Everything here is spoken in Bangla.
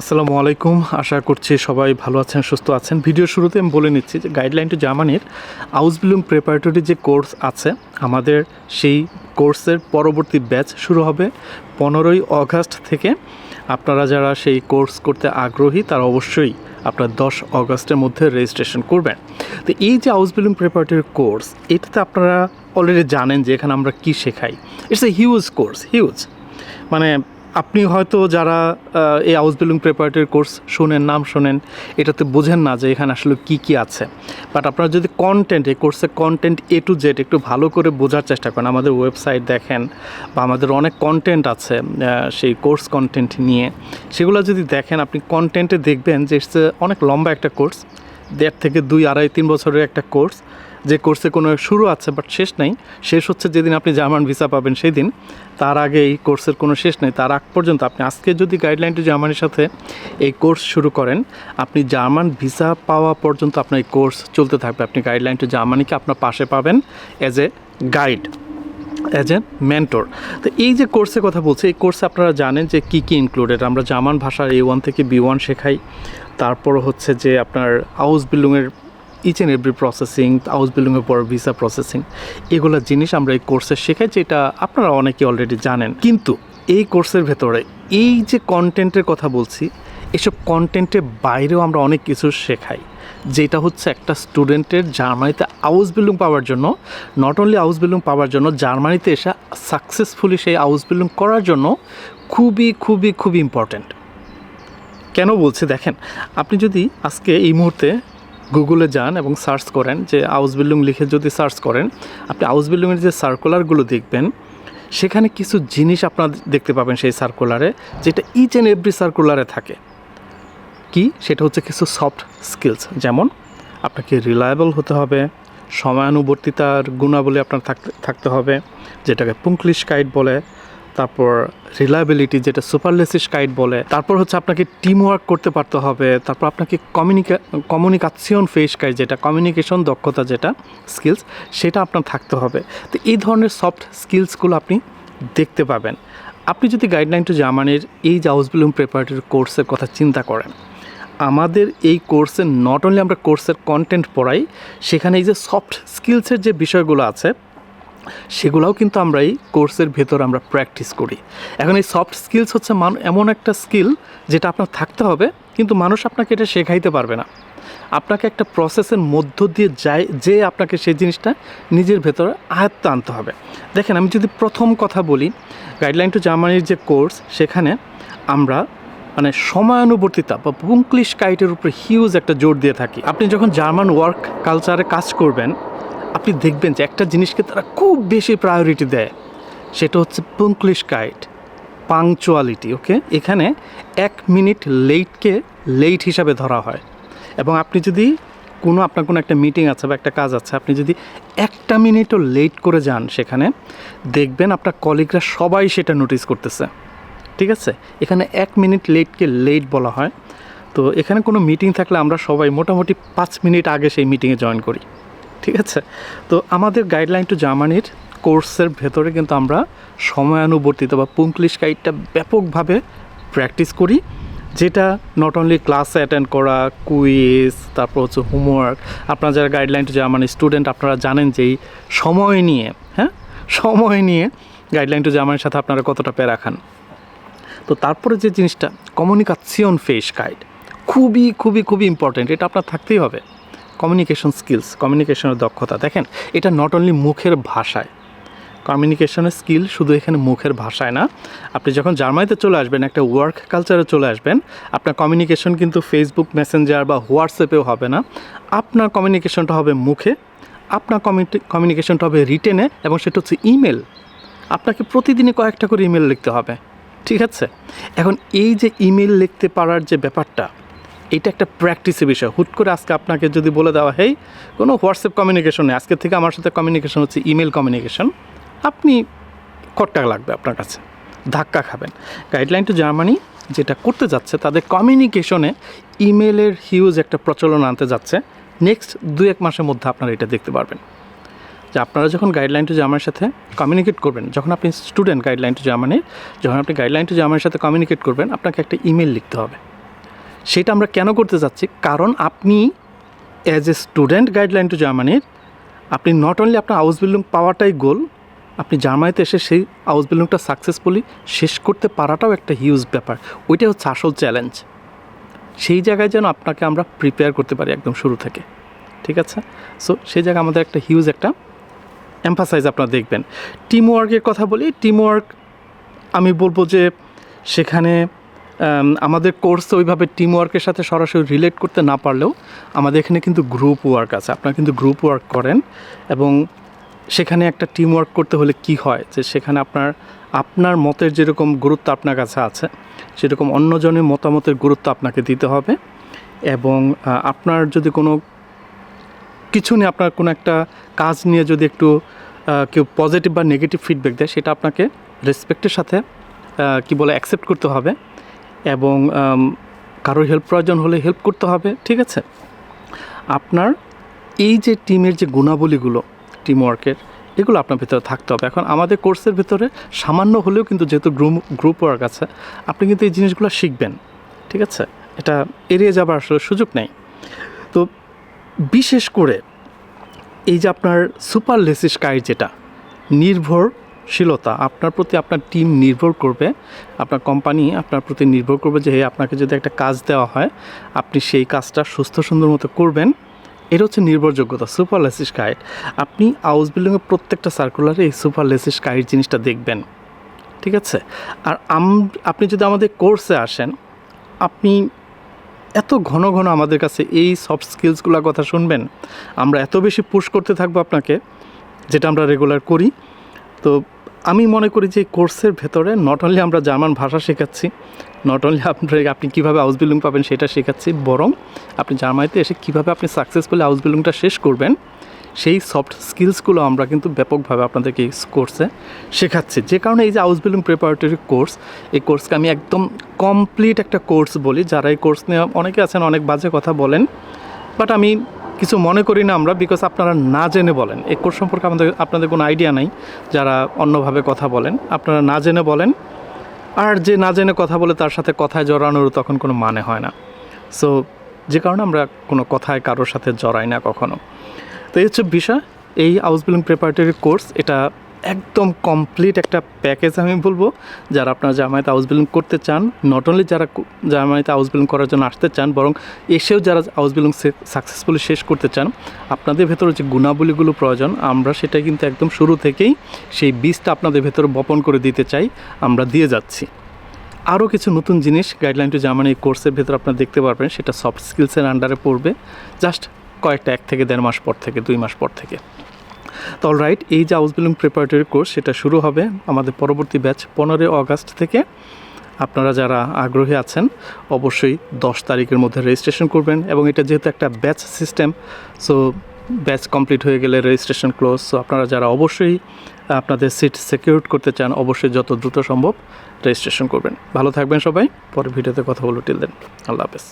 আসসালামু আলাইকুম। আশা করছি সবাই ভালো আছেন, সুস্থ আছেন। ভিডিও শুরুতে আমি বলে নিচ্ছি যে গাইডলাইন টু জার্মানির আউসবিলুম প্রেপারেটরি যে কোর্স আছে, আমাদের সেই কোর্সের পরবর্তী ব্যাচ শুরু হবে পনেরোই অগাস্ট থেকে। আপনারা যারা সেই কোর্স করতে আগ্রহী, তারা অবশ্যই আপনার দশ অগস্টের মধ্যে রেজিস্ট্রেশন করবেন। তো এই যে আউসবিলুম প্রেপারেটরি কোর্স এটাতে আপনারা অলরেডি জানেন যে এখানে আমরা কী শেখাই। It's a huge course huge মানে আপনি হয়তো যারা এই হাউস বিল্ডিং প্রেপারেটরি কোর্স শোনেন, নাম শোনেন, এটাতে বোঝেন না যে এখানে আসলে কি কি আছে। বাট আপনারা যদি কন্টেন্ট এই কোর্সের কন্টেন্ট এ টু জেড একটু ভালো করে বোঝার চেষ্টা করেন, আমাদের ওয়েবসাইট দেখেন, বা আমাদের অনেক কন্টেন্ট আছে সেই কোর্স কন্টেন্ট নিয়ে, সেগুলো যদি দেখেন, আপনি কন্টেন্টে দেখবেন যে অনেক লম্বা একটা কোর্স দেড় থেকে দুই, আড়াই, তিন বছরের একটা কোর্স যে কোর্সে কোনো শুরু আছে বাট শেষ নেই। শেষ হচ্ছে যেদিন আপনি জার্মান ভিসা পাবেন সেই দিন তার আগে এই কোর্সের কোনো শেষ নেই। তার আগ পর্যন্ত আপনি আজকে যদি গাইডলাইন টু জার্মানির সাথে এই কোর্স শুরু করেন, আপনি জার্মান ভিসা পাওয়া পর্যন্ত আপনার এই কোর্স চলতে থাকবে। আপনি গাইডলাইন টু জার্মানিকে আপনার পাশে পাবেন as a guide as a mentor তো এই যে কোর্সের কথা বলছি, এই কোর্সে আপনারা জানেন যে কী কী ইনক্লুডেড আমরা জার্মান ভাষার এ ওয়ান থেকে বি ওয়ান শেখাই। তারপর হচ্ছে যে আপনার হাউস বিল্ডিংয়ের each and every processing house বিল্ডিংয়ের পর ভিসা প্রসেসিং এগুলো জিনিস আমরা এই কোর্সে শেখাই, যেটা আপনারা অনেকে অলরেডি জানেন। কিন্তু এই কোর্সের ভেতরে এই যে কন্টেন্টের কথা বলছি, এসব কন্টেন্টের বাইরেও আমরা অনেক কিছু শেখাই। যেটা হচ্ছে একটা স্টুডেন্টের জার্মানিতে হাউস বিল্ডিং পাওয়ার জন্য নট অনলি হাউস বিল্ডিং পাওয়ার জন্য, জার্মানিতে এসে সাকসেসফুলি সেই হাউস বিল্ডিং করার জন্য খুবই খুবই খুবই ইম্পর্ট্যান্ট কেন বলছি? দেখেন, আপনি যদি আজকে এই মুহূর্তে গুগলে যান এবং সার্চ করেন যে হাউস বিল্ডিং লিখে যদি সার্চ করেন, আপনি হাউস বিল্ডিংয়ের যে সার্কুলারগুলো দেখবেন, সেখানে কিছু জিনিস আপনার দেখতে পাবেন সেই সার্কুলারে যেটা ইচ অ্যান্ড এভরি সার্কুলারে থাকে। কি? সেটা হচ্ছে কিছু সফট স্কিলস যেমন আপনাকে রিলায়েবল হতে হবে, সময়ানুবর্তিতার গুণাবলী আপনার থাকতে থাকতে হবে, যেটাকে পুঙ্কলিশ কাইট বলে তারপর রিলায়েবিলিটি যেটা সুপারলেসিস কাইট বলে, তারপর হচ্ছে আপনাকে টিম ওয়ার্ক করতে পারতে হবে, তারপর আপনাকে কমিউনিকা কমিউনিকেশন ফেস কাইট যেটা কমিউনিকেশন দক্ষতা যেটা স্কিলস সেটা আপনার থাকতে হবে। তো এই ধরনের সফট স্কিলসগুলো আপনি দেখতে পাবেন। আপনি যদি গাইডলাইন টু জার্মানির এই বিল্ডিং প্রেপারেটরি কোর্সের কথা চিন্তা করেন, আমাদের এই কোর্সে নট অনলি আমরা কোর্সের কন্টেন্ট পড়াই, সেখানে এই যে সফট স্কিলসের যে বিষয়গুলো আছে সেগুলোও কিন্তু আমরা এই কোর্সের ভেতর আমরা প্র্যাকটিস করি। এখন এই সফট স্কিলস হচ্ছে মান, এমন একটা স্কিল যেটা আপনার থাকতে হবে, কিন্তু মানুষ আপনাকে এটা শেখাইতে পারবে না। আপনাকে একটা প্রসেসের মধ্য দিয়ে যায় যে আপনাকে সেই জিনিসটা নিজের ভেতরে আয়ত্ত আনতে হবে। দেখেন, আমি যদি প্রথম কথা বলি গাইডলাইন টু জার্মানির যে কোর্স সেখানে আমরা মানে সময়ানুবর্তিতা বা পুঙ্কলিশ কাইটের উপরে হিউজ একটা জোর দিয়ে থাকি। আপনি যখন জার্মান ওয়ার্ক কালচারে কাজ করবেন আপনি দেখবেন যে একটা জিনিসকে তারা খুব বেশি প্রায়োরিটি দেয়। সেটা হচ্ছে পুঙ্কলিশ কাইট পাংচুয়ালিটি ওকে এখানে এক মিনিট লেটকে লেট হিসাবে ধরা হয়। এবং আপনি যদি কোনো, আপনার কোনো একটা মিটিং আছে বা একটা কাজ আছে, আপনি যদি একটা মিনিটও লেট করে যান সেখানে, দেখবেন আপনার কলিগরা সবাই সেটা নোটিস করতেছে। ঠিক আছে? এখানে এক মিনিট লেটকে লেট বলা হয়। তো এখানে কোনো মিটিং থাকলে আমরা সবাই মোটামুটি পাঁচ মিনিট আগে সেই মিটিংয়ে জয়েন করি। ঠিক আছে? তো আমাদের গাইডলাইন টু জার্মানির কোর্সের ভেতরে কিন্তু আমরা সময়ানুবর্তিত বা পুঙ্কলিশ গাইডটা ব্যাপকভাবে প্র্যাকটিস করি, যেটা নট অনলি ক্লাসে অ্যাটেন্ড করা কুইজ তারপর হচ্ছে হোমওয়ার্ক আপনারা যারা গাইডলাইন টু জার্মানি স্টুডেন্ট আপনারা জানেন যে এই সময় নিয়ে হ্যাঁ? সময় নিয়ে গাইডলাইন টু জার্মানির সাথে আপনারা কতটা প্যারা খান। তো তারপরে যে জিনিসটা কমিউনিকেশন ফেস গাইড খুবই খুবই খুবই ইম্পর্টেন্ট এটা আপনার থাকতেই হবে। কমিউনিকেশন স্কিলস কমিউনিকেশনের দক্ষতা। দেখেন, এটা নট অনলি মুখের ভাষায় কমিউনিকেশনের স্কিল শুধু এখানে মুখের ভাষায় না। আপনি যখন জার্মানিতে চলে আসবেন, একটা ওয়ার্ক কালচারে চলে আসবেন, আপনার কমিউনিকেশন কিন্তু ফেসবুক মেসেঞ্জার বা হোয়াটসঅ্যাপেও হবে না। আপনার কমিউনিকেশনটা হবে মুখে, আপনার কমিউনিকেশনটা হবে রিটেনে এবং সেটা হচ্ছে ইমেল আপনাকে প্রতিদিনই কয়েকটা করে ইমেল লিখতে হবে, ঠিক আছে? এখন এই যে ইমেল লিখতে পারার যে ব্যাপারটা এটা একটা প্র্যাকটিসের বিষয়। হুট করে আজকে আপনাকে যদি বলে দেওয়া, হেই, কোনো হোয়াটসঅ্যাপ কমিউনিকেশন আজকে থেকে আমার সাথে কমিউনিকেশন হচ্ছে ইমেল কমিউনিকেশন আপনি কটটা লাগবে আপনার কাছে। ধাক্কা খাবেন। গাইডলাইন টু জার্মানি যেটা করতে যাচ্ছে, তাদের কমিউনিকেশনে ইমেলের হিউজ একটা প্রচলন আনতে যাচ্ছে। নেক্সট দু এক মাসের মধ্যে আপনারা এটা দেখতে পারবেন। যে আপনারা যখন গাইডলাইন টু জার্মানির সাথে কমিউনিকেট করবেন, যখন আপনি স্টুডেন্ট গাইডলাইন টু জার্মানির যখন আপনি গাইডলাইন টু জার্মানির সাথে কমিউনিকেট করবেন, আপনাকে একটা ইমেল লিখতে হবে। সেটা আমরা কেন করতে যাচ্ছি? কারণ আপনি as a student guideline to জার্মানির আপনি নট অনলি আপনার হাউস বিল্ডিং পাওয়াটাই গোল আপনি জার্মানিতে এসে সেই হাউস বিল্ডিংটা সাকসেসফুলি শেষ করতে পারাটাও একটা হিউজ ব্যাপার। ওইটাই হচ্ছে আসল চ্যালেঞ্জ সেই জায়গায় যেন আপনাকে আমরা প্রিপেয়ার করতে পারি একদম শুরু থেকে। ঠিক আছে? সো সেই জায়গায় আমাদের একটা হিউজ একটা এমফাসাইজ আপনারা দেখবেন। টিম ওয়ার্কের কথা বলি টিম ওয়ার্ক আমি বলব যে সেখানে আমাদের কোর্স ওইভাবে টিম ওয়ার্কের সাথে সরাসরি রিলেট করতে না পারলেও আমাদের এখানে কিন্তু গ্রুপ ওয়ার্ক আছে। আপনারা কিন্তু গ্রুপ ওয়ার্ক করেন এবং সেখানে একটা টিম ওয়ার্ক করতে হলে কি হয়? যে সেখানে আপনার আপনার মতের যেরকম গুরুত্ব আপনার কাছে আছে, সেরকম অন্যজনের মতামতের গুরুত্ব আপনাকে দিতে হবে এবং আপনার যদি কোনো কিছু নিয়ে আপনার কোনো একটা কাজ নিয়ে যদি একটু কেউ পজিটিভ বা নেগেটিভ ফিডব্যাক দেয়, সেটা আপনাকে রেসপেক্টের সাথে কি বলে অ্যাকসেপ্ট করতে হবে। এবং কারোর হেল্প প্রয়োজন হলে হেল্প করতে হবে, ঠিক আছে? আপনার এই যে টিমের যে গুণাবলীগুলো টিম ওয়ার্কের এগুলো আপনার ভিতরে থাকতে হবে। এখন আমাদের কোর্সের ভিতরে সামান্য হলেও কিন্তু যেহেতু গ্রুপ গ্রুপ ওয়ার্ক আছে, আপনি কিন্তু এই জিনিসগুলো শিখবেন, ঠিক আছে? এটা এড়িয়ে যাবার আসলে সুযোগ নেই। তো বিশেষ করে এই যে আপনার সুপার লেসিস কাইট যেটা নির্ভরশীলতা আপনার প্রতি আপনার টিম নির্ভর করবে, আপনার কোম্পানি আপনার প্রতি নির্ভর করবে যে আপনাকে যদি একটা কাজ দেওয়া হয়, আপনি সেই কাজটা সুস্থ সুন্দর মতো করবেন। এটা হচ্ছে নির্ভরযোগ্যতা সুপার লেসিস গাইড আপনি হাউস বিল্ডিংয়ের প্রত্যেকটা সার্কুলারে এই সুপার লেসিস গাইড জিনিসটা দেখবেন, ঠিক আছে? আর আম, আপনি যদি আমাদের কোর্সে আসেন, আপনি এত ঘন ঘন আমাদের কাছে এই সফট স্কিলসগুলোর কথা শুনবেন, আমরা এত বেশি পুশ করতে থাকব আপনাকে, যেটা আমরা রেগুলার করি। তো আমি মনে করি যে কোর্সের ভেতরে নট অনলি আমরা জার্মান ভাষা শেখাচ্ছি নট অনলি আপনার আপনি কীভাবে হাউস বিল্ডিং পাবেন সেটা শেখাচ্ছি, বরং আপনি জার্মানিতে এসে কীভাবে আপনি সাকসেসফুলি হাউস বিল্ডিংটা শেষ করবেন, সেই সফট স্কিলসগুলো আমরা কিন্তু ব্যাপকভাবে আপনাদেরকে এই কোর্সে শেখাচ্ছি। যে কারণে এই যে হাউস বিল্ডিং প্রিপারেটরি কোর্স এই কোর্সকে আমি একদম কমপ্লিট একটা কোর্স বলি, যারা এই কোর্স নিয়ে অনেকে আছেন, অনেক বাজে কথা বলেন বাট আমি কিছু মনে করি না আমরা বিকজ আপনারা না জেনে বলেন। এই কোর্স সম্পর্কে আমাদের, আপনাদের কোনো আইডিয়া নাই, যারা অন্যভাবে কথা বলেন। আপনারা না জেনে বলেন, আর যে না জেনে কথা বলে তার সাথে কথায় জড়ানোর তখন কোনো মানে হয় না। সো যে কারণে আমরা কোনো কথায় কারোর সাথে জড়াই না কখনো। তো এই হচ্ছে বিষয়, এই হাউস বিল্ডিং প্রিপারেটরি কোর্স এটা একদম কমপ্লিট একটা প্যাকেজ আমি বলব। যারা আপনারা জামায়াতে হাউস বিল্ডিং করতে চান নট অনলি যারা জামায়াতে হাউস বিল্ডিং করার জন্য আসতে চান, বরং এসেও যারা হাউস বিল্ডিং সাকসেসফুলি শেষ করতে চান, আপনাদের ভেতরে যে গুণাবলীগুলো প্রয়োজন, আমরা সেটা কিন্তু একদম শুরু থেকেই সেই বীজটা আপনাদের ভেতরে বপন করে দিতে চাই, আমরা দিয়ে যাচ্ছি। আরও কিছু নতুন জিনিস গাইডলাইন টু জার্মানি কোর্সের ভেতর আপনারা দেখতে পারবেন, সেটা সফট স্কিলসের আন্ডারে পড়বে জাস্ট কয়েকটা এক থেকে দেড় মাস পর থেকে, দুই মাস পর থেকে। তো অল রাইট এই যে হাউস বিল্ডিং প্রিপারেটরি কোর্স সেটা শুরু হবে আমাদের পরবর্তী ব্যাচ পনেরোই অগাস্ট থেকে। আপনারা যারা আগ্রহী আছেন, অবশ্যই দশ তারিখের মধ্যে রেজিস্ট্রেশন করবেন এবং এটা যেহেতু একটা batch system so batch complete হয়ে গেলে রেজিস্ট্রেশন ক্লোজ সো আপনারা যারা অবশ্যই আপনাদের সিট সিকিউর করতে চান, অবশ্যই যত দ্রুত সম্ভব রেজিস্ট্রেশন করবেন। ভালো থাকবেন সবাই পরে ভিডিওতে কথা বলব। টিল দেন আল্লাহ হাফেজ।